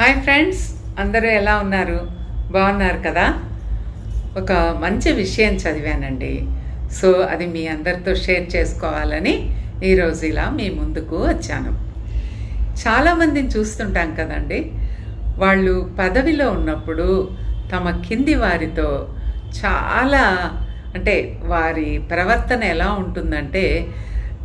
Hi friends అందరూ ఎలా ఉన్నారు? బాగున్నారు కదా? ఒక మంచి విషయం చదివానండి. సో అది మీ అందరితో షేర్ చేసుకోవాలని ఈరోజు ఇలా మీ ముందుకు వచ్చాను. చాలామందిని చూస్తుంటాం కదండి. వాళ్ళు పదవిలో ఉన్నప్పుడు తమ కింది వారితో చాలా అంటే వారి ప్రవర్తన ఎలా ఉంటుందంటే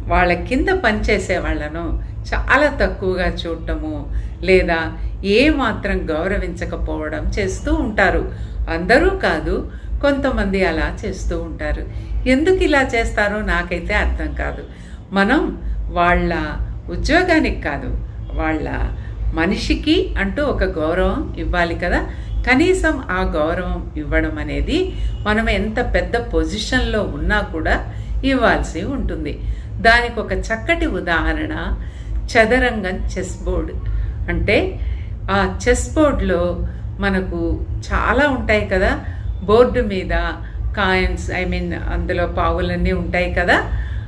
వాళ్ళ కింద పనిచేసే వాళ్ళను చాలా తక్కువగా చూడటము లేదా ఏ మాత్రం గౌరవించకపోవడం చేస్తూ ఉంటారు. అందరూ కాదు కొంతమంది అలా చేస్తూ ఉంటారు. ఎందుకు ఇలా చేస్తారో నాకైతే అర్థం కాదు. మనం వాళ్ళ ఉద్యోగానికి కాదు వాళ్ళ మనిషికి అంటూ ఒక గౌరవం ఇవ్వాలి కదా. కనీసం ఆ గౌరవం ఇవ్వడం అనేది మనం ఎంత పెద్ద పొజిషన్లో ఉన్నా కూడా ఇవ్వాల్సి ఉంటుంది. దానికి ఒక చక్కటి ఉదాహరణ చదరంగం చెస్ బోర్డ్. అంటే ఆ చెస్ బోర్డ్లో మనకు చాలా ఉంటాయి కదా. బోర్డు మీద కాయిన్స్ ఐ మీన్ అందులో పావులన్నీ ఉంటాయి కదా.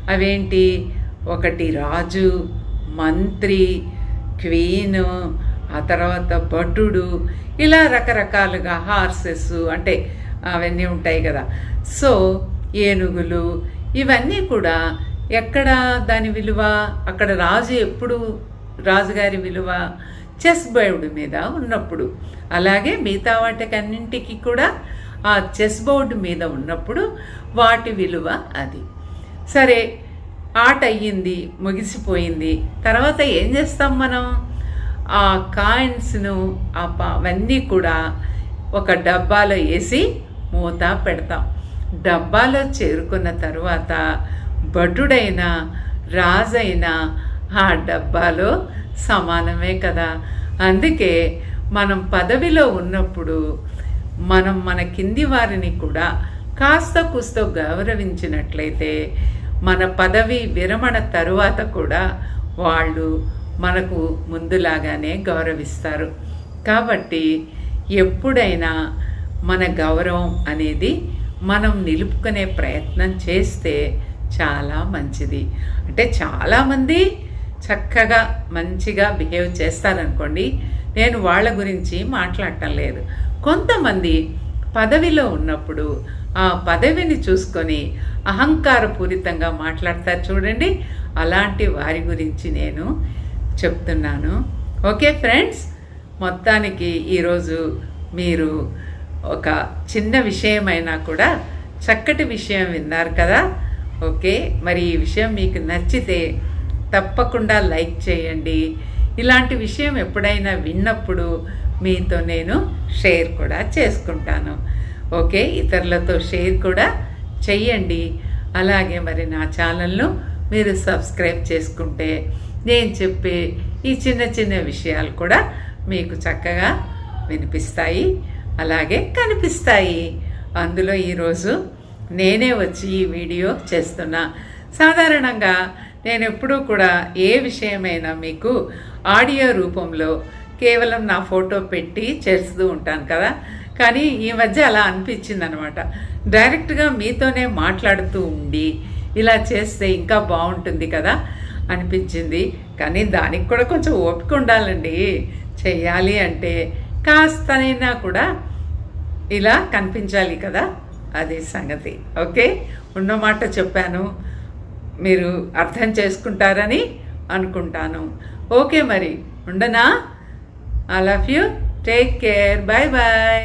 అవేంటి? ఒకటి రాజు మంత్రి క్వీన్ ఆ తర్వాత భటుడు ఇలా రకరకాలుగా హార్సెస్ అంటే అవన్నీ ఉంటాయి కదా. సో ఏనుగులు ఇవన్నీ కూడా ఎక్కడ దాని విలువ? అక్కడ రాజు ఎప్పుడు రాజుగారి విలువ? చెస్ బోర్డు మీద ఉన్నప్పుడు. అలాగే మిగతా వాటికన్నింటికి కూడా ఆ చెస్ బోర్డు మీద ఉన్నప్పుడు వాటి విలువ అది. సరే ఆట అయ్యింది ముగిసిపోయింది. తర్వాత ఏం చేస్తాం మనం? ఆ కాయిన్స్ను ఆ అవన్నీ కూడా ఒక డబ్బాలో వేసి మూత పెడతాం. డబ్బాలో చేరుకున్న తర్వాత భటుడైనా రాజైనా ఆ డబ్బాలో సమానమే కదా? అందుకే మనం పదవిలో ఉన్నప్పుడు మనం మన కింది వారిని కూడా కాస్త కుస్తో గౌరవించినట్లయితే మన పదవి విరమణ తరువాత కూడా వాళ్ళు మనకు ముందులాగానే గౌరవిస్తారు. కాబట్టి ఎప్పుడైనా మన గౌరవం అనేది మనం నిలుపుకునే ప్రయత్నం చేస్తే చాలా మంచిది. అంటే చాలామంది చక్కగా మంచిగా బిహేవ్ చేస్తారనుకోండి నేను వాళ్ళ గురించి మాట్లాడటం లేదు. కొంతమంది పదవిలో ఉన్నప్పుడు ఆ పదవిని చూసుకొని అహంకారపూరితంగా మాట్లాడతారు చూడండి. అలాంటి వారి గురించి నేను చెప్తున్నాను. ఓకే ఫ్రెండ్స్ మొత్తానికి ఈరోజు మీరు ఒక చిన్న విషయమైనా కూడా చక్కటి విషయం విన్నారు కదా. ఓకే మరి ఈ విషయం మీకు నచ్చితే తప్పకుండా లైక్ చేయండి. ఇలాంటి విషయం ఎప్పుడైనా విన్నప్పుడు మీతో నేను షేర్ కూడా చేసుకుంటాను. ఓకే? ఇతరులతో షేర్ కూడా చెయ్యండి. అలాగే మరి నా ఛానల్ను మీరు సబ్స్క్రైబ్ చేసుకుంటే నేను చెప్పే ఈ చిన్న చిన్న విషయాలు కూడా మీకు చక్కగా వినిపిస్తాయి. అలాగే కనిపిస్తాయి. అందులో ఈరోజు నేనే వచ్చి ఈ వీడియో చేస్తున్నా. సాధారణంగా నేను ఎప్పుడూ కూడా ఏ విషయమైనా మీకు ఆడియో రూపంలో కేవలం నా ఫోటో పెట్టి చేస్తూ ఉంటాను కదా. కానీ ఈ మధ్య అలా అనిపించింది అనమాట డైరెక్ట్గా మీతోనే మాట్లాడుతూ ఉండి ఇలా చేస్తే ఇంకా బాగుంటుంది కదా అనిపించింది. కానీ దానికి కూడా కొంచెం ఓపిక ఉండాలండి. చెయ్యాలి అంటే కాస్తనైనా కూడా ఇలా కనిపించాలి కదా. అది సంగతి. ఓకే? ఉన్న మాట చెప్పాను. మీరు అర్థం చేసుకుంటారని అనుకుంటాను. ఓకే మరి ఉండనా? I love you take care bye bye